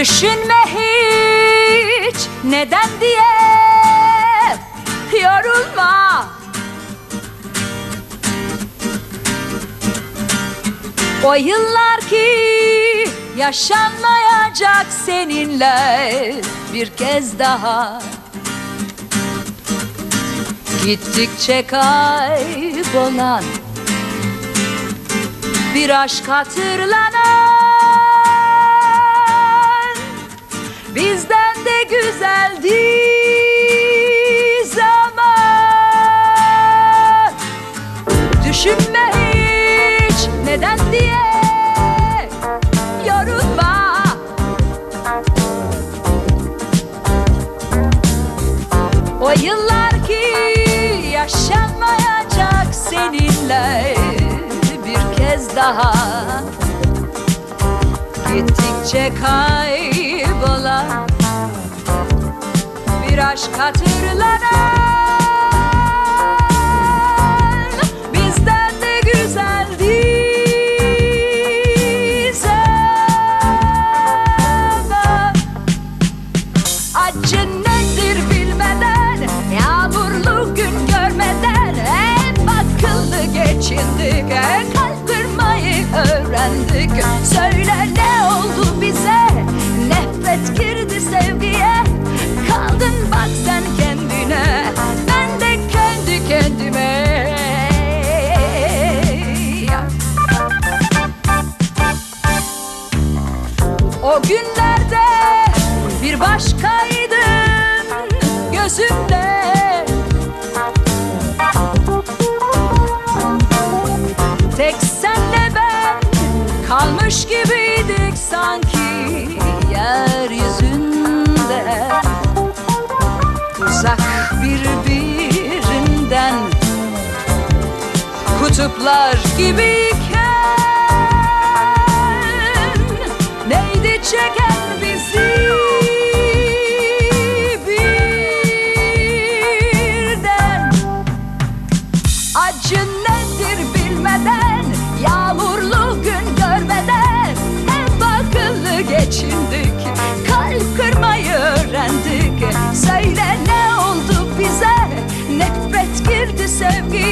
Düşünme hiç. Neden diye yorulma. O yıllar ki yaşanmayacak seninle bir kez daha. Gittikçe kaybolan bir aşk hatırlanan güzeldi zaman. Düşünme hiç neden diye yorulma. O yıllar ki yaşanmayacak seninle bir kez daha. Gittikçe kaybolan bir aşk hatırlanan O günlerde bir başkaydın gözümde. Tek senle ben kalmış gibiydik sanki yeryüzünde. Uzak birbirinden kutuplar gibiyken çeken bizi birden. Acı nedir bilmeden Yağmurlu gün görmeden Hep akıllı geçindik. Kalp kırmayı öğrendik. Söyle ne oldu bize? Nefret girdi sevgiye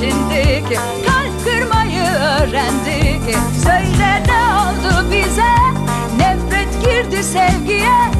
geçindik. Kalp kırmayı öğrendik. Söyle ne oldu bize? Nefret girdi sevgiye